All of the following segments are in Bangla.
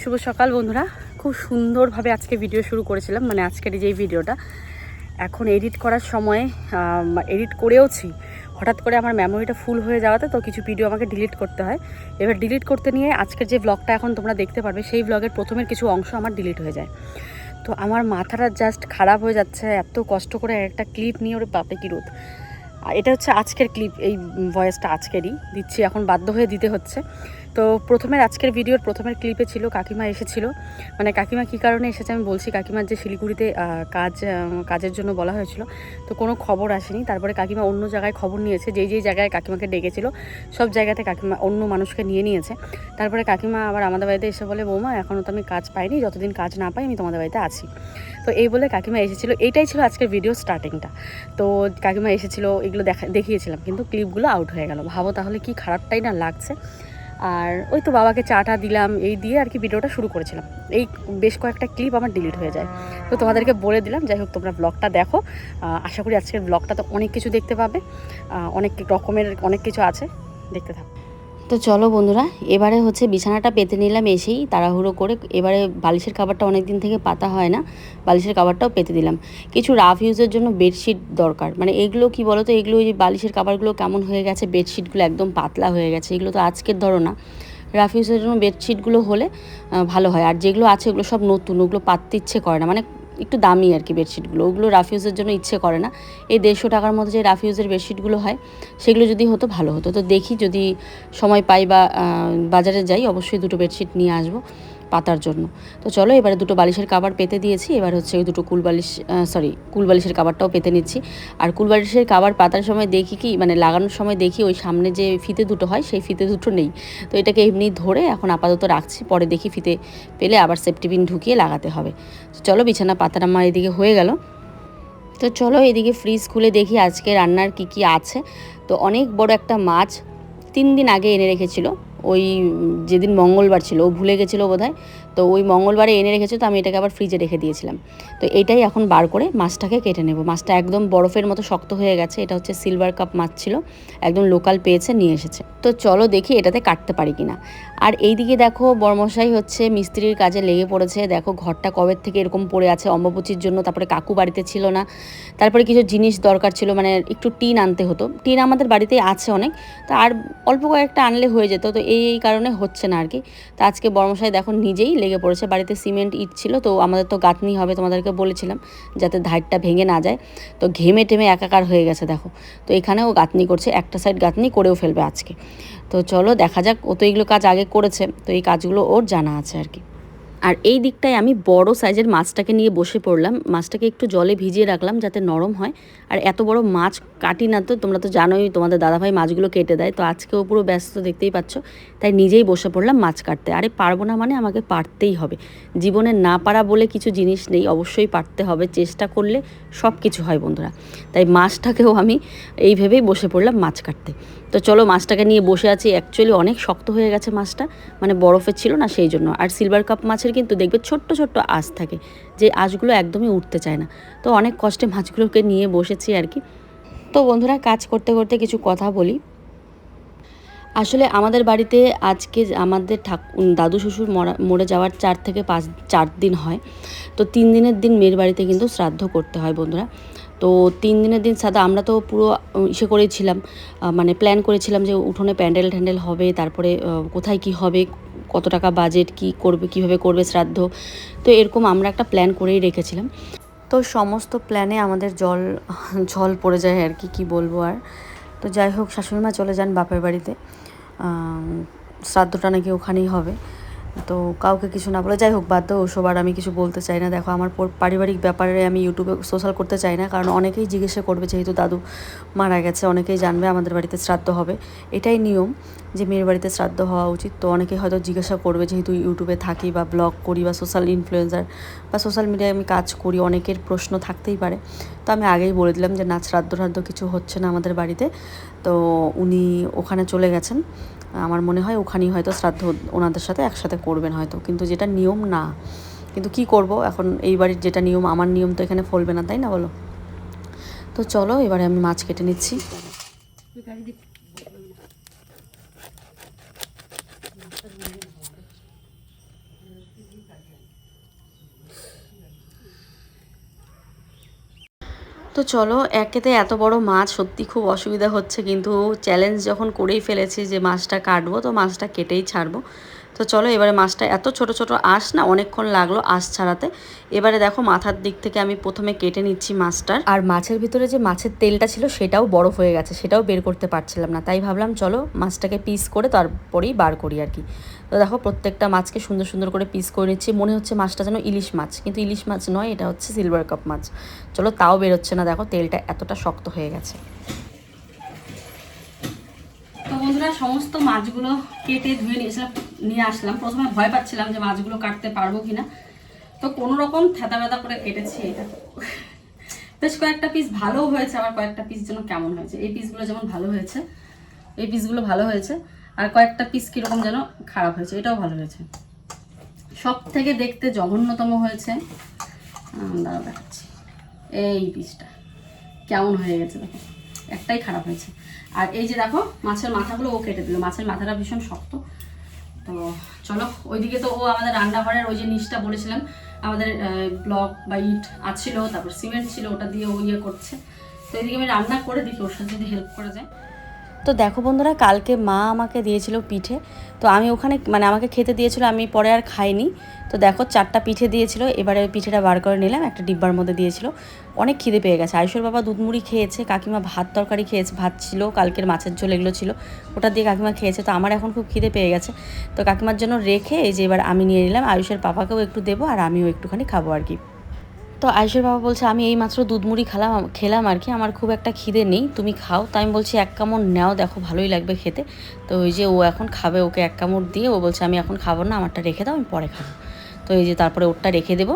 শুভ সকাল বন্ধুরা। খুব সুন্দরভাবে আজকে ভিডিও শুরু করেছিলাম মানে আজকের যে ভিডিওটা এখন এডিট করার সময় এডিট করেওছি। হঠাৎ করে আমার মেমোরিটা ফুল হয়ে যাওয়াতে তো কিছু ভিডিও আমাকে ডিলিট করতে হয়। এবার ডিলিট করতে নিয়ে আজকের যে ব্লগটা এখন তোমরা দেখতে পারবে, সেই ব্লগের প্রথমের কিছু অংশ আমার ডিলিট হয়ে যায়। তো আমার মাথাটা জাস্ট খারাপ হয়ে যাচ্ছে, এত কষ্ট করে একটা ক্লিপ নিয়ে, ওর বাপে কি আর এটা হচ্ছে আজকের ক্লিপ এই ভয়েসটা আজকেরই। দিচ্ছি, এখন বাধ্য হয়ে দিতে হচ্ছে। তো প্রথমের আজকের ভিডিওর প্রথমের ক্লিপে ছিল, কাকিমা এসেছিল। মানে কাকিমা কী কারণে এসেছে আমি বলছি, কাকিমার যে শিলিগুড়িতে কাজ কাজের জন্য বলা হয়েছিল, তো কোনো খবর আসেনি। তারপরে কাকিমা অন্য জায়গায় খবর নিয়েছে, যেই যেই জায়গায় কাকিমাকে ডেকেছিল, সব জায়গাতে কাকিমা অন্য মানুষকে নিয়ে নিয়েছে। তারপরে কাকিমা আবার আমাদের বাড়িতে এসে বলে, বৌমা এখনও তো আমি কাজ পাইনি, যতদিন কাজ না পাই আমি তোমাদের বাড়িতে আছি। তো এই বলে কাকিমা এসেছিল। এইটাই ছিল আজকের ভিডিও স্টার্টিংটা তো কাকিমা এসেছিল, এগুলো দেখা, দেখিয়েছিলাম, কিন্তু ক্লিপগুলো আউট হয়ে গেল। ভাবো তাহলে কি খারাপটাই না লাগছে। আর ওই তো বাবাকে চাটা দিলাম, এই দিয়ে আর কি ভিডিওটা শুরু করেছিলাম। এই বেশ কয়েকটা ক্লিপ আমার ডিলিট হয়ে যায়। তো তোমাদেরকে বলে দিলাম, যাই হোক তোমরা ব্লগটা দেখো। আশা করি আজকের ব্লগটা তো অনেক কিছু দেখতে পাবে। অনেক রকমের অনেক কিছু আছে। দেখতে থাকো। তো চলো বন্ধুরা, এবারে হচ্ছে বিছানাটা পেতে নিলাম এসেই, তাড়াহুড়ো করে। এবারে বালিশের খাবারটা অনেক দিন থেকে পাতা হয় না, বালিশের খাবারটাও পেতে দিলাম। কিছু রাফ ইউজের জন্য বেডশিট দরকার। মানে এগুলো কি বলো তো এগুলো ওই বালিশের খাবারগুলো কেমন হয়ে গেছে বেডশিটগুলো একদম পাতলা হয়ে গেছে, এগুলো তো আজকের ধরো না। রাফ ইউজের জন্য বেডশিটগুলো হলে ভালো হয়। আর যেগুলো আছে ওগুলো সব নতুন, ওগুলো পাততে ইচ্ছে করে না। মানে একটু দামি আর কি বেডশিটগুলো। ওগুলো রাফিউজের জন্য ইচ্ছে করে না। এই দেড়শো টাকার মধ্যে যে রাফিউজের বেডশিটগুলো হয়, সেগুলো যদি হতো ভালো হতো। তো দেখি যদি সময় পাই বা বাজারে যাই, অবশ্যই দুটো বেডশিট নিয়ে আসব। পাতার জন্য। তো চলো, এবারে দুটো বালিশের কাবার পেতে দিয়েছি। এবার হচ্ছে ওই দুটো কুল বালিশ সরি কুল বালিশের কাবারটাও পেতে নিচ্ছি। আর কুল বালিশের কাবার পাতার সময় দেখি কি মানে লাগানোর সময় দেখি ওই সামনে যে ফিতে দুটো হয়, সেই ফিতে দুটো নেই। তো এটাকে এমনি ধরে এখন আপাতত রাখছি, পরে দেখি ফিতে পেলে আবার সেফটি পিন ঢুকিয়ে লাগাতে হবে। তো চলো, বিছানা পাতার আমার এদিকে হয়ে গেল। তো চলো, এদিকে ফ্রিজ খুলে দেখি আজকে রান্নার কি কি আছে। তো অনেক বড় একটা মাছ তিন দিন আগে এনে রেখেছিল। ওই যেদিন মঙ্গলবার ছিল, ও ভুলে গেছিল বোধহয়, তো ওই মঙ্গলবারে এনে রেখেছিল তো আমি এটাকে আবার ফ্রিজে রেখে দিয়েছিলাম। তো এটাই এখন বার করে মাছটাকে কেটে নেব। মাছটা একদম বরফের মতো শক্ত হয়ে গেছে, এটা হচ্ছে সিলভার কাপ মাছ ছিল, একদম লোকাল পেয়েছে, নিয়ে এসেছে। তো চলো দেখি এটাতে কাটতে পারি কিনা। আর এইদিকে দেখো, বর্মশাই হচ্ছে মিস্ত্রির কাজে লেগে পড়েছে। দেখো, ঘরটা কবের থেকে এরকম পড়ে আছে অম্বুচির জন্য, তারপরে কাকু বাড়িতে ছিল না। তারপরে কিছু জিনিস দরকার ছিল মানে একটু টিন আনতে হতো। টিন আমাদের বাড়িতে আছে অনেক, তা আর অল্প কয়েকটা আনলে হয়ে যেত, তো এই এই কারণে হচ্ছে না আর কি তা আজকে বর্মশাই দেখো নিজেই লেগে পড়েছে, বাড়িতে সিমেন্ট, ইট ছিল, তো আমাদের তো গাঁথনি হবে তোমাদেরকে বলেছিলাম, যাতে ধারটা ভেঙে না যায়। তো ঘেমে টেমে একাকার হয়ে গেছে দেখো। তো এখানেও গাঁথনি করছে, একটা সাইড গাঁথনি করেও ফেলবে আজকে। তো চলো দেখা যাক, ও তো এগুলো কাজ আগে করেছে, তো এই কাজগুলো ওর জানা আছে আর কি আর এই দিকটায় আমি বড় সাইজের মাছটাকে নিয়ে বসে পড়লাম। মাছটাকে একটু জলে ভিজিয়ে রাখলাম যাতে নরম হয়। আর এত বড় মাছ কাটি না তো, তোমরা তো জানোই, তোমাদের দাদাভাই মাছগুলো কেটে দেয়, তো আজকেও পুরো ব্যস্ত দেখতেই পাচ্ছ। তাই নিজেই বসে পড়লাম মাছ কাটতে। আরে পারব না মানে আমাকে পারতেই হবে। জীবনে না পারা বলে কিছু জিনিস নেই, অবশ্যই পারতে হবে, চেষ্টা করলে সব কিছু হয় বন্ধুরা। তাই মাছটাকেও আমি এই ভেবেই বসে পড়লাম মাছ কাটতে। তো চলো মাছটাকে নিয়ে বসে আছি। অ্যাকচুয়ালি অনেক শক্ত হয়ে গেছে মাছটা মানে বরফের ছিল না সেই জন্য। আর সিলভার কাপ মাছের কিন্তু দেখবে ছোট্ট ছোট্ট আঁশ থাকে, যে আঁশগুলো একদমই উঠতে চায় না। তো অনেক কষ্টে মাছগুলোকে নিয়ে বসেছি আর কি। তো বন্ধুরা, কাজ করতে করতে কিছু কথা বলি। আসলে আমাদের বাড়িতে আজকে আমাদের ঠাক দাদু শ্বশুর মরা, মরে যাওয়ার চার থেকে পাঁচ, চার দিন হয়। তো তিন দিনের দিন মেয়ের বাড়িতে কিন্তু শ্রাদ্ধ করতে হয় বন্ধুরা। তো তিন দিনের দিন সাদা আমরা তো পুরো ইসে করেছিলাম মানে প্ল্যান করেছিলাম যে উঠোনে প্যান্ডেল ট্যান্ডেল হবে, তারপরে কোথায় কি হবে, কত টাকা বাজেট, কি করবে, কীভাবে করবে শ্রাদ্ধ। তো এরকম আমরা একটা প্ল্যান করেই রেখেছিলাম। তো সমস্ত প্ল্যানে আমাদের জল জল পড়ে যায় আর কি কি বলব আর। তো যাই হোক, শাশুড়ি মা চলে যান বাপের বাড়িতে। শ্রাদ্ধটা নাকি ওখানেই হবে। তো কাউকে কিছু না বলে, যাই হোক বাধ্য ওসব আর আমি কিছু বলতে চাই না। দেখো, আমার পারিবারিক ব্যাপারে আমি ইউটিউবে সোশ্যাল করতে চাই না, কারণ অনেকেই জিজ্ঞাসা করবে, যেহেতু দাদু মারা গেছে, অনেকেই জানবে আমাদের বাড়িতে শ্রাদ্ধ হবে। এটাই নিয়ম যে মেয়ের বাড়িতে শ্রাদ্ধ হওয়া উচিত। তো অনেকেই হয়তো জিজ্ঞাসা করবে, যেহেতু ইউটিউবে থাকি বা ব্লগ করি বা সোশ্যাল ইনফ্লুয়েন্সার বা সোশ্যাল মিডিয়ায় আমি কাজ করি, অনেকের প্রশ্ন থাকতেই পারে। তো আমি আগেই বলে দিলাম যে না শ্রাদ্ধ টাদ্ধ কিছু হচ্ছে না আমাদের বাড়িতে। তো উনি ওখানে চলে গেছেন। আমার মনে হয় ওখানেই হয়তো শ্রাদ্ধ ওনাদের সাথে একসাথে করবেন হয়তো। কিন্তু যেটা নিয়ম, না। কিন্তু কি করব? এখন এই বাড়ির যেটা নিয়ম, আমার নিয়ম তো এখানে ফলবে না, তাই না বলো? তো চলো, এবারে আমি মাছ কেটে নিচ্ছি। তো চলো, একেতে এত বড় মাছ, সত্যি খুব অসুবিধা হচ্ছে। কিন্তু চ্যালেঞ্জ যখন করেই ফেলেছি যে মাছটা কাটবো, তো মাছটা কেটেই ছাড়বো। তো চলো এবারে মাছটা এত ছোট ছোট আঁশ না অনেকক্ষণ লাগল আঁশ ছাড়াতে। এবারে দেখো মাথার দিক থেকে আমি প্রথমে কেটে নিচ্ছি মাছটার। আর মাছের ভিতরে যে মাছের তেলটা ছিল সেটাও বরফ হয়ে গেছে, সেটাও বের করতে পারছিলাম না। তাই ভাবলাম চলো মাছটাকে পিস করে তারপরেই বার করি আর কি। তো দেখো প্রত্যেকটা মাছকে সুন্দর সুন্দর করে পিস করে নিচ্ছি। মনে হচ্ছে মাছটা যেন ইলিশ মাছ, কিন্তু ইলিশ মাছ নয়, এটা হচ্ছে সিলভার কাপ মাছ। চলো তাও বেরোচ্ছে না। দেখো তেলটা এতটা শক্ত হয়ে গেছে তো বন্ধুরা সমস্ত মাছগুলো কেটে ধুয়ে নিয়েছিলাম নিয়ে আসলাম। প্রথমে ভয় পাচ্ছিলাম যে মাছগুলো কাটতে পারব কিনা। তো কোনো রকম থেতা ব্যথা করে কেটেছি এটা। বেশ কয়েকটা পিস ভালো হয়েছে, আবার কয়েকটা পিস যেন কেমন হয়েছে। এই পিসগুলো যেমন ভালো হয়েছে, এই পিসগুলো ভালো হয়েছে, আর কয়েকটা পিস কীরকম যেন খারাপ হয়েছে, এটাও ভালো হয়েছে। সব থেকে দেখতে জঘন্যতম হয়েছে দাঁড়াও দেখাচ্ছি। এই পিসটা কেমন হয়ে গেছে দেখো। একটাই খারাপ হয়েছে। আর এই যে দেখো, মাছের মাথাগুলো ও কেটে দিল। মাছের মাথাটা ভীষণ শক্ত। তো চলো, ওইদিকে তো ও আমাদের রান্নাঘরের ওই যে নিচটা বলেছিলাম, আমাদের ব্লক বা ইট আছিল, তারপর সিমেন্ট ছিল, ওটা দিয়ে ও ইয়ে করছে। তো এদিকে আমি রান্না করে দেখি ওর সাথে যদি হেল্প করা যায়। তো দেখো বন্ধুরা, কালকে মা আমাকে দিয়েছিল পিঠে। তো আমি ওখানে মানে আমাকে খেতে দিয়েছিল, আমি পরে আর খাইনি। তো দেখো চারটা পিঠে দিয়েছিল, এবারে পিঠেটা বার করে নিলাম, একটা ডিব্বার মধ্যে দিয়েছিল। অনেক খিদে পেয়ে গেছে। আয়ুষের বাবা দুধ মুড়ি খেয়েছে, কাকিমা ভাত তরকারি খেয়েছে, ভাত ছিল, কালকের মাছের ঝোল এগুলো ছিল, ওটা দিয়ে কাকিমা খেয়েছে। তো আমার এখন খুব খিদে পেয়ে গেছে। তো কাকিমার জন্য রেখে এই যে এবার আমি নিয়ে নিলাম, আয়ুষের পাপাকেও একটু দেবো আর আমিও একটুখানি খাব আর কি। তো আয়ুষের বাবা বলছে, আমি এই মাত্র দুধ মুড়ি খেলাম খেলাম আর কি, আমার খুব একটা খিদে নেই, তুমি খাও। তাই আমি বলছি, এক কামড় নাও, দেখো ভালোই লাগবে খেতে। তো ওই যে ও এখন খাবে, ওকে এক কামড় দিয়ে ও বলছে, আমি এখন খাব না, আমারটা রেখে দাও, আমি পরে খাব। তো এই যে তারপরে ওরটা রেখে দেবো।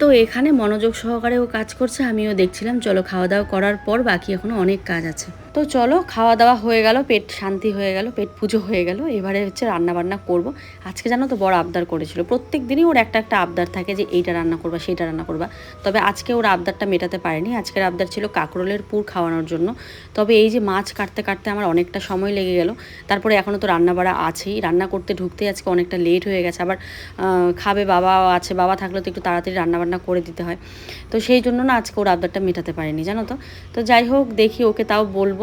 তো এখানে মনোযোগ সহকারে ও কাজ করছে, আমিও দেখছিলাম, চলো খাওয়া দাওয়া করার পর বাকি এখনও অনেক কাজ আছে। তো চলো খাওয়া দাওয়া হয়ে গেল, পেট শান্তি হয়ে গেল, পেট পুজো হয়ে গেল। এবারে হচ্ছে রান্না বান্না করব। আজকে জানো তো বড় আবদার করেছিল। প্রত্যেক দিনই ওর একটা একটা আবদার থাকে যে এইটা রান্না করবা, সেইটা রান্না করবা। তবে আজকে ওর আবদারটা মেটাতে পারেনি। আজকের আবদার ছিল কাঁকরোলের পুর খাওয়ানোর জন্য। তবে এই যে মাছ কাটতে কাটতে আমার অনেকটা সময় লেগে গেল। তারপরে এখনও তো রান্না বাড়া আছেই। রান্না করতে ঢুকতে আজকে অনেকটা লেট হয়ে গেছে। আবার খাবে বাবাও আছে। বাবা থাকলে তো একটু তাড়াতাড়ি রান্না বান্না করে দিতে হয়। তো সেই জন্য না আজকে ওর আবদারটা মেটাতে পারেনি, জানো তো? তো যাই হোক, দেখি ওকে তাও বলব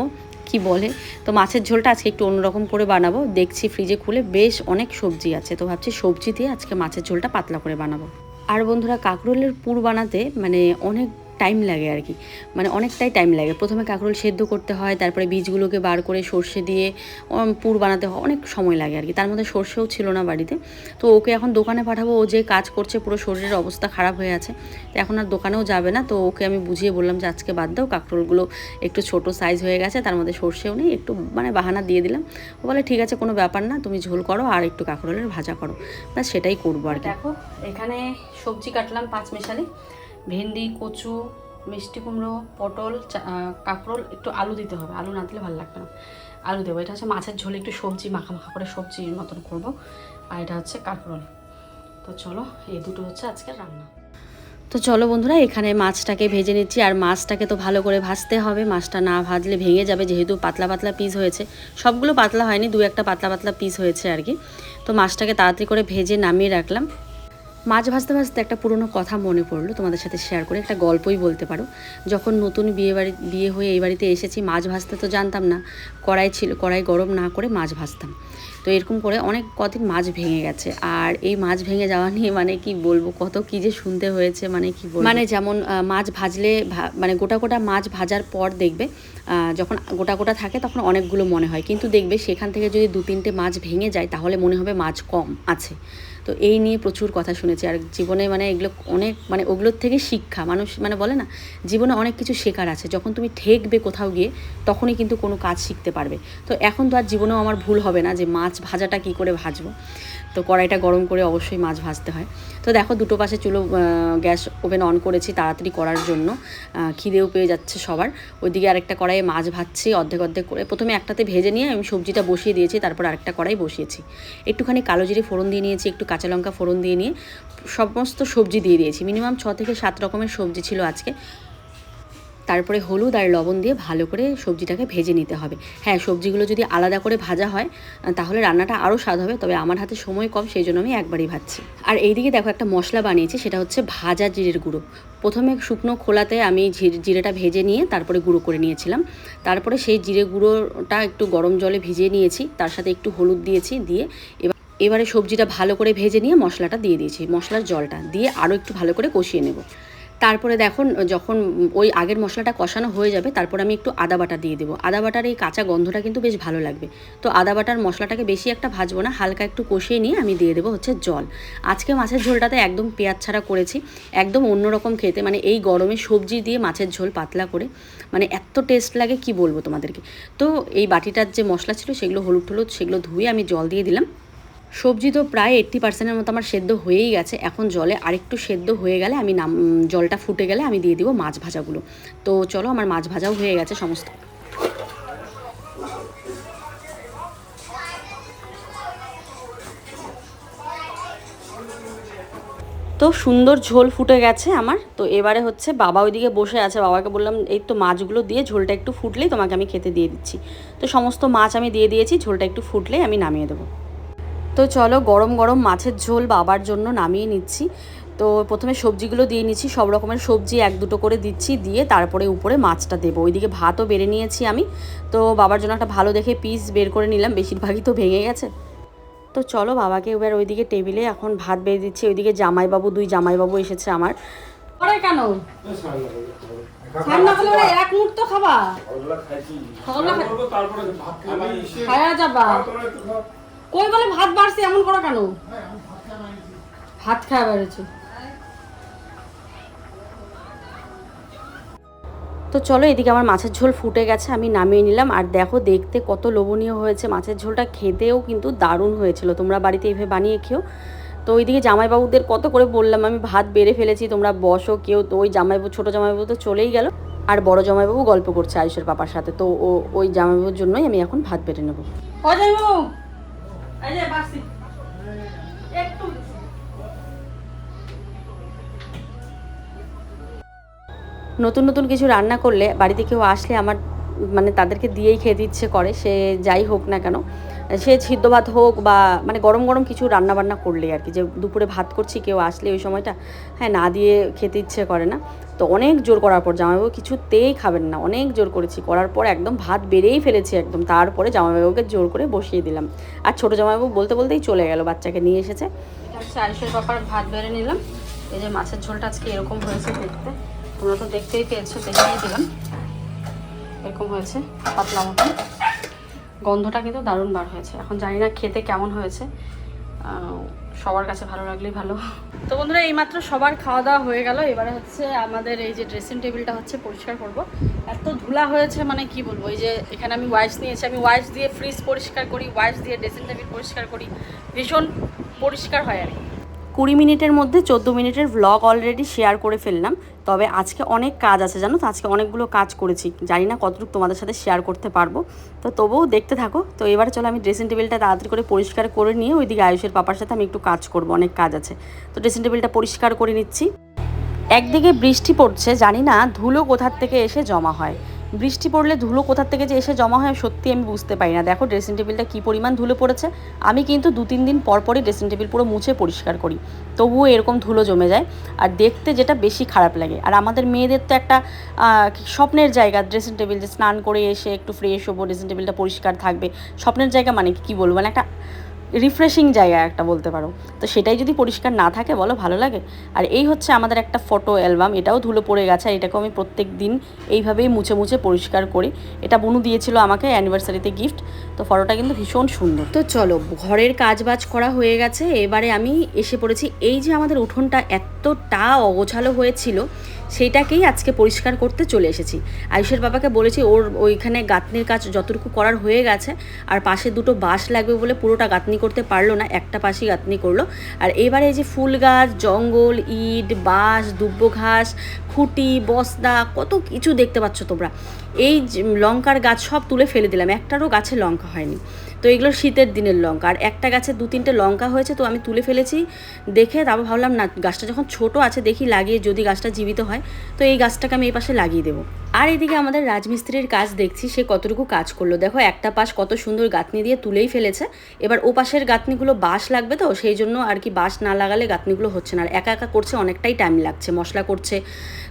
কি বলে? তো মাছের ঝোলটা আজকে একটু অন্যরকম করে বানাবো। দেখছি ফ্রিজে খুলে বেশ অনেক সবজি আছে। তো ভাবছি সবজি দিয়ে আজকে মাছের ঝোলটা পাতলা করে বানাবো। আর বন্ধুরা, কাঁকরোলের পুর বানাতে মানে অনেক টাইম লাগে আর কি। মানে অনেকটাই টাইম লাগে। প্রথমে কাঁকরোল সেদ্ধ করতে হয়, তারপরে বীজগুলোকে বার করে সর্ষে দিয়ে পুর বানাতে হয়। অনেক সময় লাগে আর কি। তার মধ্যে সর্ষেও ছিল না বাড়িতে। তো ওকে এখন দোকানে পাঠাবো। ও যে কাজ করছে, পুরো শরীরের অবস্থা খারাপ হয়ে আছে। তো এখন আর দোকানেও যাবে না। তো ওকে আমি বুঝিয়ে বললাম যে, আজকে বাদ দাও, কাঁকরোলগুলো একটু ছোট সাইজ হয়ে গেছে, তার মধ্যে সর্ষেও নেই। একটু মানে বাহানা দিয়ে দিলাম। ও বলে, ঠিক আছে, কোনো ব্যাপার না, তুমি ঝোল করো আর একটু কাঁকরোলের ভাজা করো। ব্যাস, সেটাই করব আর দেখো, এখানে সবজি কাটলাম পাঁচ মেশালি। ভেন্ডি, কচু, মিষ্টি কুমড়ো, পটল কাঁকরোল একটু আলু দিতে হবে। আলু না দিলে ভালো লাগবে না। আলু দেবো। এটা হচ্ছে মাছের ঝোলে, একটু সবজি মাখা মাখা করে সবজির মতন করব। আর এটা হচ্ছে কাঁকরোল। তো চলো, এই দুটো হচ্ছে আজকের রান্না। তো চলো বন্ধুরা, এখানে মাছটাকে ভেজে নিচ্ছি। আর মাছটাকে তো ভালো করে ভাজতে হবে। মাছটা না ভাজলে ভেঙে যাবে, যেহেতু পাতলা পাতলা পিস হয়েছে। সবগুলো পাতলা হয়নি, দু একটা পাতলা পাতলা পিস হয়েছে আর কি। তো মাছটাকে তাড়াতাড়ি করে ভেজে নামিয়ে রাখলাম। মাছ ভাজতে ভাজতে একটা পুরনো কথা মনে পড়ল, তোমাদের সাথে শেয়ার করে, একটা গল্পই বলতে পারো। যখন নতুন বিয়ে বাড়ি, বিয়ে হয়ে এই বাড়িতে এসেছি, মাছ ভাজতে তো জানতাম না, কড়াই ছিল, কড়াই গরম না করে মাছ ভাজতাম। তো এরকম করে অনেক কদিন মাছ ভেঙে গেছে, আর এই মাছ ভেঙে যাওয়া নিয়ে মানে কি বলব, কত কি যে শুনতে হয়েছে মানে কি মানে যেমন মাছ ভাজলে মানে গোটা গোটা মাছ ভাজার পর দেখবে যখন গোটা গোটা থাকে তখন অনেকগুলো মনে হয়, কিন্তু দেখবে সেখান থেকে যদি দু তিনটে মাছ ভেঙে যায়, তাহলে মনে হবে মাছ কম আছে। তো এই নিয়ে প্রচুর কথা শুনেছি। আর জীবনে মানে এগুলো অনেক মানে ওগুলোর থেকে শিক্ষা, মানুষ মানে বলে না, জীবনে অনেক কিছু শেখার আছে। যখন তুমি ঠেকবে কোথাও গিয়ে, তখনই কিন্তু কোনো কাজ শিখতে পারবে। তো এখন তো আর জীবনেও আমার ভুল হবে না যে মাছ ভাজাটা কি করে ভাজবো। তো কড়াইটা গরম করে অবশ্যই মাছ ভাজতে হয়। তো দেখো দুটো পাশে চুলো গ্যাস ওভেন অন করেছি তাড়াতাড়ি করার জন্য। খিদেও পেয়ে যাচ্ছে সবার। ওইদিকে আরেকটা কড়াইয়ে মাছ ভাজছি অর্ধেক অর্ধেক করে। প্রথমে একটাতে ভেজে নিয়ে আমি সবজিটা বসিয়ে দিয়েছি, তারপর আরেকটা কড়াই বসিয়েছি। একটুখানি কালো জিরে ফোড়ন দিয়ে নিয়েছি, একটু কাঁচা লঙ্কা ফোড়ন দিয়ে নিয়ে সমস্ত সবজি দিয়ে দিয়েছি। মিনিমাম ছ থেকে সাত রকমের সবজি ছিল আজকে। তারপরে হলুদ আর লবণ দিয়ে ভালো করে সবজিটাকে ভেজে নিতে হবে। হ্যাঁ সবজিগুলো যদি আলাদা করে ভাজা হয় তাহলে রান্নাটা আরও স্বাদ হবে, তবে আমার হাতে সময় কম সেই জন্য আমি একবারই ভাজছি। আর এইদিকে দেখো একটা মশলা বানিয়েছি, সেটা হচ্ছে ভাজা জিরের গুঁড়ো। প্রথমে শুকনো খোলাতে আমি জিরেটা ভেজে নিয়ে তারপরে গুঁড়ো করে নিয়েছিলাম। তারপরে সেই জিরে গুঁড়োটা একটু গরম জলে ভিজিয়ে নিয়েছি, তার সাথে একটু হলুদ দিয়েছি, দিয়ে এবার, এবারে সবজিটা ভালো করে ভেজে নিয়ে মশলাটা দিয়ে দিয়েছি, মশলার জলটা, দিয়ে আরও একটু ভালো করে কষিয়ে নেব। তারপরে দেখুন, যখন ওই আগের মশলাটা কষানো হয়ে যাবে, তারপর আমি একটু আদা বাটা দিয়ে দেবো। আদা বাটার এই কাঁচা গন্ধটা কিন্তু বেশ ভালো লাগবে। তো আদা বাটার মশলাটাকে বেশি একটা ভাজবো না, হালকা একটু কষিয়ে নিয়ে আমি দিয়ে দেবো হচ্ছে জল। আজকে মাছের ঝোলটাতে একদম পেঁয়াজ ছাড়া করেছি, একদম অন্যরকম খেতে মানে এই গরমে সবজি দিয়ে মাছের ঝোল পাতলা করে মানে এত টেস্ট লাগে, কি বলব তোমাদেরকে? তো এই বাটিটার যে মশলা ছিল, সেগুলো হলুদ হলুদ সেগুলো ধুয়ে আমি জল দিয়ে দিলাম। সবজি তো প্রায় এইট্টি পার্সেন্টের মতো আমার সেদ্ধ হয়েই গেছে। এখন জলে আরেকটু সেদ্ধ হয়ে গেলে আমি নাম, জলটা ফুটে গেলে আমি দিয়ে দিব মাছ ভাজাগুলো। তো চলো আমার মাছ ভাজাও হয়ে গেছে সমস্ত। তো সুন্দর ঝোল ফুটে গেছে আমার। তো এবারে হচ্ছে বাবা ওইদিকে বসে আছে। বাবাকে বললাম, এই তো মাছগুলো দিয়ে ঝোলটা একটু ফুটলেই তোমাকে আমি খেতে দিয়ে দিচ্ছি। তো সমস্ত মাছ আমি দিয়ে দিয়েছি, ঝোলটা একটু ফুটলেই আমি নামিয়ে দেবো। তো চলো গরম গরম মাছের ঝোল বাবার জন্য নামিয়ে নিচ্ছি। তো প্রথমে সবজিগুলো দিয়ে নিচ্ছি সব রকমের সবজি এক দুটো করে দিচ্ছি দিয়ে তারপরে উপরে মাছটা দেবো। ওইদিকে ভাতও বেড়ে নিয়েছি আমি। তো বাবার জন্য একটা ভালো দেখে পিস বের করে নিলাম বেশিরভাগই তো ভেঙে গেছে। তো চলো বাবাকে এবার ওইদিকে টেবিলে এখন ভাত বেড়ে দিচ্ছি। ওইদিকে জামাইবাবু দুই জামাইবাবু এসেছে আমার। করে কেন? হলে খাবা। যাবা। কই বলে ভাত বাড়ছে, এমন করো কেন? ভাত খাওয়া বেড়েছে। তো চলো এদিকে আমার মাছের ঝোল ফুটে গেছে, আমি নামিয়ে নিলাম। আর দেখো দেখতে কত লোভনীয় হয়েছে, মাছের ঝোলটা খেতেও কিন্তু দারুণ হয়েছিল। তোমরা বাড়িতে এইভাবে বানিয়ে খেও। তো ওইদিকে জামাইবাবুদের কত করে বললাম, আমি ভাত বেড়ে ফেলেছি, তোমরা বসো কেউ। তো ওই জামাইবাবু, ছোটো জামাইবাবু তো চলেই গেল। আর বড় জামাইবাবু গল্প করছে আয়ুষের পাপার সাথে। তো ওই জামাইবাবুর জন্যই আমি এখন ভাত বেড়ে নেব। নতুন নতুন কিছু রান্না করলে বাড়িতে কেউ আসলে আমার মানে তাদেরকে দিয়েই খেয়ে দিচ্ছে করে, সে যাই হোক না কেন। সে সিদ্ধ ভাত হোক বা মানে গরম গরম কিছু রান্না বান্না করলেই আর কি, যে দুপুরে ভাত করছি, কেউ আসলে ওই সময়টা হ্যাঁ না দিয়ে খেতে ইচ্ছে করে না। তো অনেক জোর করার পর জামাইবাবু কিছুতেই খাবেন না, অনেক জোর করেছি। করার পর একদম ভাত বেড়েই ফেলেছি একদম, তারপরে জামাইবাবুকে জোর করে বসিয়ে দিলাম। আর ছোটো জামাইবাবু বলতে বলতেই চলে গেল, বাচ্চাকে নিয়ে এসেছে। আয়ুষের পাপার ভাত বেড়ে নিলাম। এই যে মাছের ঝোলটা আজকে এরকম হয়েছে দেখতে, তোমরা তো দেখতেই পেয়েছ দেখিয়ে দিলাম। এরকম হয়েছে, পাতলা মতন। গন্ধটা কিন্তু দারুণ বার হয়েছে। এখন জানি না খেতে কেমন হয়েছে। সবার কাছে ভালো লাগলেই ভালো। তো বন্ধুরা, এইমাত্র সবার খাওয়া দাওয়া হয়ে গেল। এবারে হচ্ছে আমাদের এই যে ড্রেসিং টেবিলটা হচ্ছে পরিষ্কার করব। এত ধুলা হয়েছে মানে কি বলব? এই যে এখানে আমি ওয়াইস নিয়েছি। আমি ওয়াইস দিয়ে ফ্রিজ পরিষ্কার করি ওয়াইস দিয়ে ড্রেসিং টেবিল পরিষ্কার করি। ভীষণ পরিষ্কার হয় আর কি। কুড়ি মিনিটের মধ্যে চোদ্দ মিনিটের ভ্লগ অলরেডি শেয়ার করে ফেললাম। তবে আজকে অনেক কাজ আছে, জানো তো? আজকে অনেকগুলো কাজ করেছি। জানি না কতটুকু তোমাদের সাথে শেয়ার করতে পারব। তো তবুও দেখতে থাকো। তো এবার চলো আমি ড্রেসিং টেবিলটা তাড়াতাড়ি করে পরিষ্কার করে নিয়ে ওইদিকে আয়ুষের পাপার সাথে আমি একটু কাজ করব। অনেক কাজ আছে। তো ড্রেসিং টেবিলটা পরিষ্কার করে নিচ্ছি। একদিকে বৃষ্টি পড়ছে, জানি না ধুলো কোথার থেকে এসে জমা হয়। বৃষ্টি পড়লে ধুলো কোথার থেকে যে এসে জমা হয় সত্যি আমি বুঝতে পারি না। দেখো ড্রেসিং টেবিলটা কী পরিমাণ ধুলো পড়েছে? আমি কিন্তু দু তিন দিন পর পরই ড্রেসিং টেবিল পুরো মুছে পরিষ্কার করি। তবুও এরকম ধুলো জমে যায়। আর দেখতে যেটা বেশি খারাপ লাগে। আর আমাদের মেয়েদের তো একটা স্বপ্নের জায়গা ড্রেসিং টেবিল যে স্নান করে এসে একটু ফ্রেশ হব ড্রেসিং টেবিলটা পরিষ্কার থাকবে। স্বপ্নের জায়গা মানে কি বলব? মানে একটা রিফ্রেশিং জায়গা একটা বলতে পারো। তো সেটাই যদি পরিষ্কার না থাকে, বলো ভালো লাগে। আর এই হচ্ছে আমাদের একটা ফটো অ্যালবাম এটাও ধুলো পড়ে গেছে আর এটাকেও আমি প্রত্যেক দিন এইভাবেই মুছে মুছে পরিষ্কার করি। এটা বনু দিয়েছিল আমাকে অ্যানিভার্সারিতে গিফট তো ফটোটা কিন্তু ভীষণ সুন্দর। তো চলো, ঘরের কাজ বাজ করা হয়ে গেছে। এবারে আমি এসে পড়েছি। এই যে আমাদের উঠোনটা এতটা অগোছালো হয়েছিল সেইটাকেই আজকে পরিষ্কার করতে চলে এসেছি। আয়ুষের বাবাকে বলেছি, ওর ওইখানে গাঁথনির কাজ যতটুকু করার হয়ে গেছে, আর পাশে দুটো বাঁশ লাগবে বলে পুরোটা গাঁথনি করতে পারল না, একটা পাশেই গাঁথনি করল। আর এবারে এই যে ফুল গাছ, জঙ্গল, ইট, বাঁশ, দুব্ব ঘাস, খুঁটি, বস্তা, কত কিছু দেখতে পাচ্ছ তোমরা। এই লঙ্কার গাছ সব তুলে ফেলে দিলাম, একটারও গাছে লঙ্কা হয়নি। তো এগুলো শীতের দিনের লঙ্কা। আর একটা গাছে দু তিনটে লঙ্কা হয়েছে, তো আমি তুলে ফেলেছি। দেখে তারপর ভাবলাম, না, গাছটা যখন ছোট আছে, দেখি লাগিয়ে যদি গাছটা জীবিত হয়, তো এই গাছটাকে আমি এই পাশে লাগিয়ে দেবো। আর এদিকে আমাদের রাজমিস্ত্রির কাজ দেখছি, সে কতটুকু কাজ করল। দেখো, একটা পাশ কত সুন্দর গাঁথনি দিয়ে তুলেই ফেলেছে। এবার ও পাশের গাঁথনিগুলো বাঁশ লাগবে তো, সেই জন্য আর কি বাঁশ না লাগালে গাঁথনিগুলো হচ্ছে না। আর একা একা করছে, অনেকটাই টাইম লাগছে, মশলা করছে।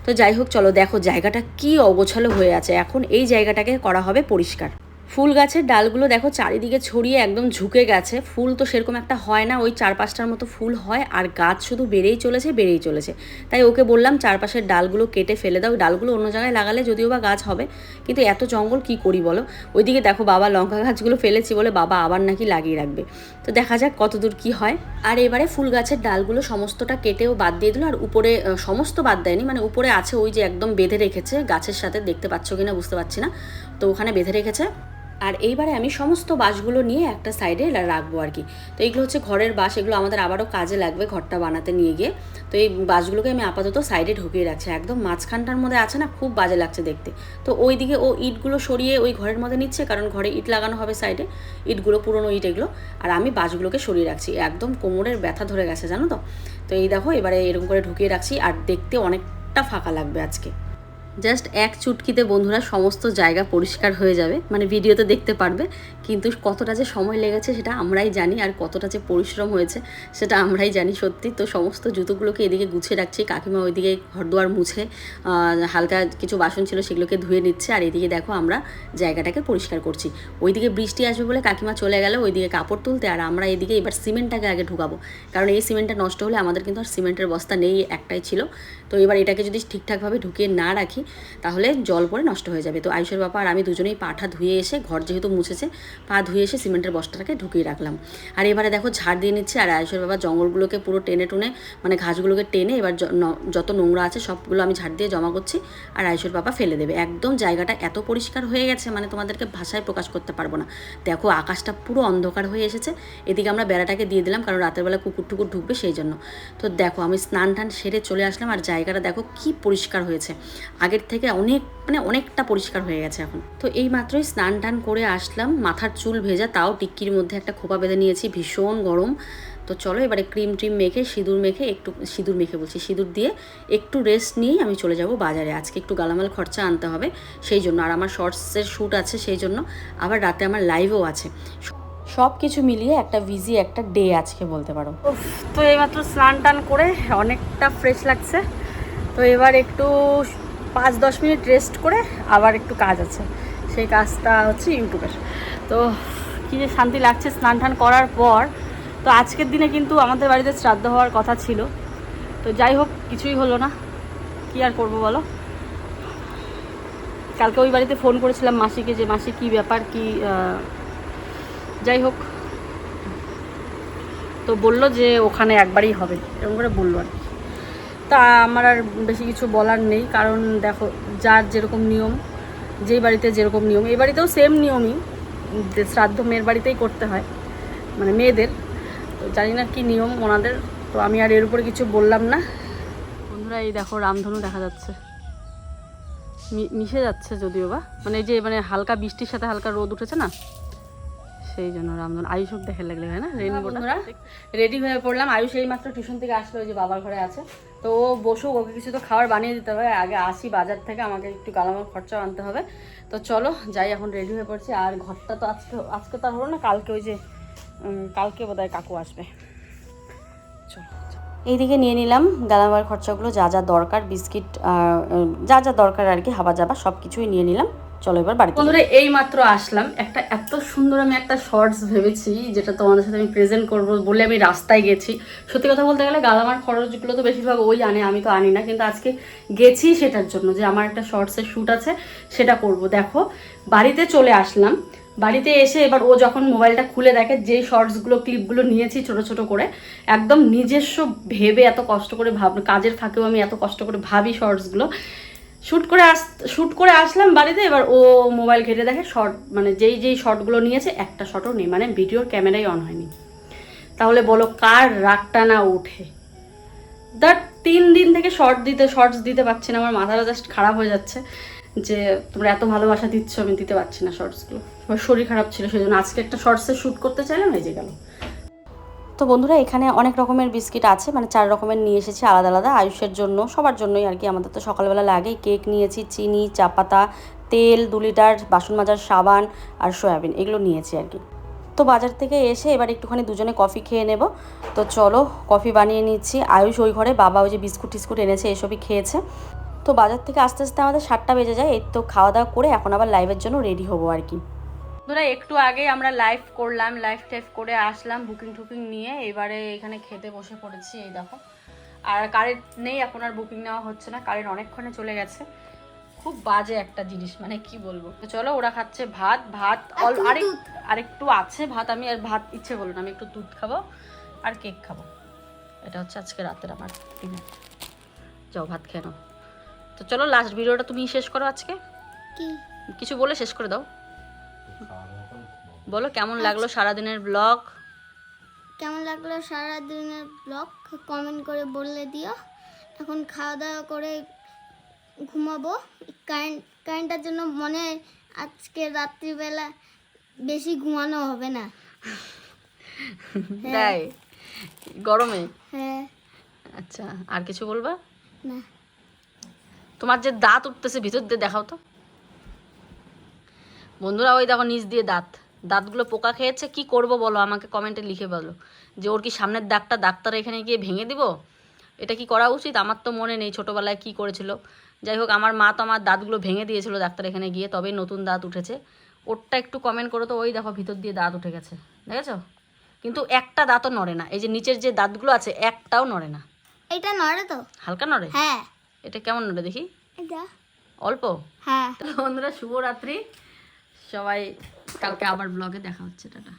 তো যাই হোক, চলো দেখো জায়গাটা কি অগোছালো হয়ে আছে। এখন এই জায়গাটাকে করা হবে পরিষ্কার। ফুল গাছের ডালগুলো দেখো চারিদিকে ছড়িয়ে একদম ঝুঁকে গেছে। ফুল তো সেরকম একটা হয় না, ওই চার পাঁচটার মতো ফুল হয় আর গাছ শুধু বেড়েই চলেছে বেড়েই চলেছে। তাই ওকে বললাম, চারপাশের ডালগুলো কেটে ফেলে দাও, ডালগুলো অন্য জায়গায় লাগালে যদিও বা গাছ হবে, কিন্তু এত জঙ্গল কি করি বলো? ওইদিকে দেখো বাবা লঙ্কা গাছগুলো ফেলেছি বলে বাবা আবার নাকি লাগিয়ে রাখবে। তো দেখা যাক কতদূর কি হয়। আর এবারে ফুল গাছের ডালগুলো সমস্তটা কেটেও বাদ দিয়ে দিল, আর উপরে সমস্ত বাদ দেয়নি মানে উপরে আছে ওই যে একদম বেঁধে রেখেছে, গাছের সাথে দেখতে পাচ্ছ কিনা বুঝতে পারছি না। তো ওখানে বেঁধে রেখেছে। আর এইবারে আমি সমস্ত বাঁশগুলো নিয়ে একটা সাইডে রাখব আর কি। তো এইগুলো হচ্ছে ঘরের বাঁশ, এগুলো আমাদের আবারও কাজে লাগবে ঘরটা বানাতে নিয়ে গিয়ে। তো এই বাঁশগুলোকে আমি আপাতত সাইডে ঢুকিয়ে রাখছি। একদম মাঝখানটার মধ্যে আছে না, খুব বাজে লাগছে দেখতে। তো ওই দিকে ও ইটগুলো সরিয়ে ওই ঘরের মধ্যে নিচ্ছে, কারণ ঘরে ইট লাগানো হবে সাইডে ইটগুলো, পুরনো ইট এগুলো। আর আমি বাঁশগুলোকে সরিয়ে রাখছি। একদম কোমরের ব্যথা ধরে গেছে, জানো তো? তো এই দেখো, এবারে এরকম করে ঢুকিয়ে রাখছি। আর দেখতে অনেকটা ফাঁকা লাগবে আজকে। জাস্ট এক চুটকিতে বন্ধুরা সমস্ত জায়গা পরিষ্কার হয়ে যাবে। মানে ভিডিওতে দেখতে পারবে। কিন্তু কতটা যে সময় লেগেছে সেটা আমরাই জানি আর কতটা যে পরিশ্রম হয়েছে সেটা আমরাই জানি সত্যি। তো সমস্ত জুতোগুলোকে এদিকে গুছিয়ে রাখছি, কাকিমা ওইদিকে ঘরদুয়ার মুছে হালকা কিছু বাসন ছিল সেগুলোকে ধুয়ে নিচ্ছে আর এদিকে দেখো আমরা জায়গাটাকে পরিষ্কার করছি। ওইদিকে বৃষ্টি আসবে বলে কাকিমা চলে গেল, ওইদিকে কাপড় তুলতে আর আমরা এদিকে এবার সিমেন্টটাকে আগে ঢুকাবো। কারণ এই সিমেন্টটা নষ্ট হলে আমাদের কিন্তু আর সিমেন্টের বস্তা নেই একটাই ছিল। তো এবার এটাকে যদি ঠিকঠাকভাবে ঢুকিয়ে না রাখি তাহলে জল পরে নষ্ট হয়ে যাবে। তো আয়ুষের বাবা আর আমি দুজনেই পাঠা ধুয়ে এসে ঘর যেহেতু মুছেছে পা ধুয়ে এসে সিমেন্টের বস্তাটাকে ঢুকিয়ে রাখলাম। আর এবারে দেখো ঝাড় দিয়ে নিচ্ছে, আর আয়ুষের বাবা জঙ্গলগুলোকে পুরো টেনে টুনে মানে ঘাসগুলোকে টেনে এবার যত নোংরা আছে সবগুলো আমি ঝাড় দিয়ে জমা করছি, আর আয়ুষের বাবা ফেলে দেবে। একদম জায়গাটা এত পরিষ্কার হয়ে গেছে মানে তোমাদেরকে ভাষায় প্রকাশ করতে পারব না। দেখো আকাশটা পুরো অন্ধকার হয়ে এসেছে, এদিকে আমরা বেড়াটাকে দিয়ে দিলাম, কারণ রাতের বেলা কুকুর টুকুর ঢুকবে সেই জন্য। তো দেখো আমি স্নান টান সেরে চলে আসলাম, আর জায়গাটা দেখো কি পরিষ্কার হয়েছে। আগের থেকে অনেক মানে অনেকটা পরিষ্কার হয়ে গেছে এখন। তো এই মাত্রই স্নান টান করে আসলাম মাথার চুল ভেজা, তাও টিক্কির মধ্যে একটা খোপা বেঁধে নিয়েছি, ভীষণ গরম। তো চলো এবারে ক্রিম ট্রিম মেখে, সিঁদুর মেখে একটু, সিঁদুর মেখে বলছি, সিঁদুর দিয়ে একটু রেস্ট নিয়েই আমি চলে যাব বাজারে। আজকে একটু গালামাল খরচা আনতে হবে, সেই জন্য। আর আমার শর্টসের শ্যুট আছে, সেই জন্য। আবার রাতে আমার লাইভও আছে। সব কিছু মিলিয়ে একটা বিজি একটা ডে আজকে বলতে পারো। তো এইমাত্র স্নান টান করে অনেকটা ফ্রেশ লাগছে। তো এবার একটু পাঁচ দশ মিনিট রেস্ট করে আবার একটু কাজ আছে। সেই কাজটা হচ্ছে ইউটিউবের। তো কী যে শান্তি লাগছে স্নান টান করার পর। তো আজকের দিনে কিন্তু আমাদের বাড়িতে শ্রাদ্ধ হওয়ার কথা ছিল। তো যাই হোক, কিছুই হলো না। কি আর করব বলো? কালকে ওই বাড়িতে ফোন করেছিলাম মাসিকে যে, মাসি, কী ব্যাপার? কি যাই হোক। তো বলল যে, ওখানে একবারই হবে। এরকম করে বলল আর তা আমার আর বেশি কিছু বলার নেই। কারণ দেখো, যার যেরকম নিয়ম যেই বাড়িতে যেরকম নিয়ম, এই বাড়িতেও সেম নিয়মই, যে শ্রাদ্ধ মেয়ের বাড়িতেই করতে হয় মানে মেয়েদের। তো জানি না কী নিয়ম ওনাদের, তো আমি আর এর উপরে কিছু বললাম না। বন্ধুরা, এই দেখো রামধনু দেখা যাচ্ছে। মিশে যাচ্ছে যদিও বা। মানে যে মানে হালকা বৃষ্টির সাথে হালকা রোদ উঠেছে না? সেই জন্য রামধন আয়ুষক দেখে লাগলে হয় না? রেনবোটা রেডি হয়ে পড়লাম। আয়ুষ এই মাত্র টিউশন থেকে আসলো যে বাবার ঘরে আছে। তো ও বসুক ওকে কিছু তো খাবার বানিয়ে দিতে হবে। আগে আসি বাজার থেকে আমাকে একটু গালামাল খরচা আনতে হবে। তো চলো যাই এখন রেডি হয়ে পড়ছি। আর ঘরটা তো আজকে আজকে তো হলো না কালকে ওই যে কালকে বোধহয় কাকু আসবে। চলো এইদিকে নিয়ে নিলাম গালামার খরচাগুলো যা যা দরকার বিস্কিট যা যা দরকার আর কি হাবা যাবা সব কিছুই নিয়ে নিলাম। চলো এবার বাড়িতে বন্ধুরা, এই মাত্র আসলাম। একটা এত সুন্দর আমি একটা শর্টস ভেবেছি, যেটা তোমাদের সাথে আমি প্রেজেন্ট করব বলে আমি রাস্তায় গেছি। সত্যি কথা বলতে গেলে গালামার খরচগুলো তো বেশিরভাগ ওই আনে, আমি তো আনি না। কিন্তু আজকে গেছি সেটার জন্য যে আমার একটা শর্টসের শ্যুট আছে, সেটা করব। দেখো, বাড়িতে চলে আসলাম। বাড়িতে এসে এবার ও যখন মোবাইলটা খুলে দেখে যে শর্টসগুলো ক্লিপগুলো নিয়েছি ছোট ছোট করে, একদম নিজস্ব ভেবে এত কষ্ট করে ভাব, কাজের ফাঁকেও আমি এত কষ্ট করে ভাবি শর্টসগুলো শ্যুট করে আস শ্যুট করে আসলাম বাড়িতে, এবার ও মোবাইল ঘেটে দেখে শর্ট মানে যেই যেই শর্টগুলো নিয়েছে, একটা শর্টও নেই মানে ভিডিওর ক্যামেরাই অন হয়নি। তাহলে বলো, কার রাগটা না ওঠে? দ্যাট তিন দিন থেকে শর্ট দিতে শর্টস দিতে পারছি না, আমার মাথাটা জাস্ট খারাপ হয়ে যাচ্ছে যে, তোমরা এত ভালোবাসা দিচ্ছ, আমি দিতে পারছি না শর্টসগুলো আমার শরীর খারাপ ছিল সেই জন্য আজকে একটা শর্টসে শ্যুট করতে চাইলাম, এই যে গেল। তো বন্ধুরা, এখানে অনেক রকমের বিস্কিট আছে মানে চার রকমের নিয়ে এসেছি আলাদা আলাদা আয়ুষের জন্য। সবার জন্যই আর কি, আমাদের তো সকালবেলা লাগে। কেক নিয়েছি, চিনি চা পাতা তেল, দু লিটার, বাসন মাজার, সাবান আর সয়াবিন, এগুলো নিয়েছি আর কি। তো বাজার থেকে এসে এবার একটুখানি দুজনে কফি খেয়ে নেব। তো চলো, কফি বানিয়ে নিচ্ছি। আয়ুষ ওই ঘরে, বাবা ওই যে বিস্কুট টিস্কুট এনেছে, এসবই খেয়েছে। তো বাজার থেকে আস্তে আস্তে আমাদের সাতটা বেজে যায়, এই তো খাওয়া দাওয়া করে এখন আবার লাইভের জন্য রেডি হব আর কি। ধরা একটু আগে আমরা লাইভ করলাম লাইভ টাইভ করে আসলাম বুকিং টুকিং নিয়ে। এবারে এখানে খেতে বসে পড়েছি এই দেখো। আর কারেন্ট নেই এখন আর বুকিং নেওয়া হচ্ছে না। কারেন্ট অনেকক্ষণে চলে গেছে। খুব বাজে একটা জিনিস মানে কি বলব? তো চলো ওরা খাচ্ছে ভাত। ভাত অল- আরেক আরেকটু আছে ভাত আমি আর ভাত ইচ্ছে করল না আমি একটু দুধ খাব আর কেক খাব। এটা হচ্ছে আজকে রাতের আমার ডিনার যাও ভাত খেয়ে নাও। তো চলো লাস্ট ভিডিওটা তুমি শেষ করো আজকে। কিছু বলে শেষ করে দাও। বলো কেমন লাগল সারাদিনের ব্লগ কেমন লাগল সারা দিনের ব্লগ কমেন্ট করে বলে দিও। এখন খাওয়া দাওয়া করে ঘুমাবো। কারেন্ট কারেন্টের জন্য মনে হয় আজকে রাত্রিবেলা বেশি ঘুমানো হবে না। তাই? গরমে? হ্যাঁ। আচ্ছা আর কিছু বলবা? না। তোমার যে দাঁত উঠতেছে ভিতর দিয়ে দেখাও তো। বন্ধুরা ওই দেখো নিচ দিয়ে দাঁত। দাঁতগুলো পোকা খেয়েছে কি করব বলো? আমাকে কমেন্টে লিখে বলো। যে ওর কি সামনের দাগটা ডাক্তার এখানে গিয়ে ভেঙে দিব? এটা কি করা উচিত? আমার তো মনে নেই ছোটোবেলায় কি করেছিল। যাই হোক আমার মা তো আমার দাঁতগুলো ভেঙে দিয়েছিল ডাক্তার এখানে গিয়ে তবেই নতুন দাঁত উঠেছে। ওরটা একটু কমেন্ট করো তো ওই দেখো ভিতর দিয়ে দাঁত উঠে গেছে। দেখেছ? কিন্তু একটা দাঁতও নড়ে না। এই যে নিচের যে দাঁতগুলো আছে একটাও নড়ে না। এটা নড়ে তো। হালকা নড়ে? হ্যাঁ। এটা কেমন নড়ে দেখি? এটা। অল্প? হ্যাঁ। বন্ধুরা শুভরাত্রি। সবাই কালকে আবার ব্লগে দেখা হচ্ছে টাটা।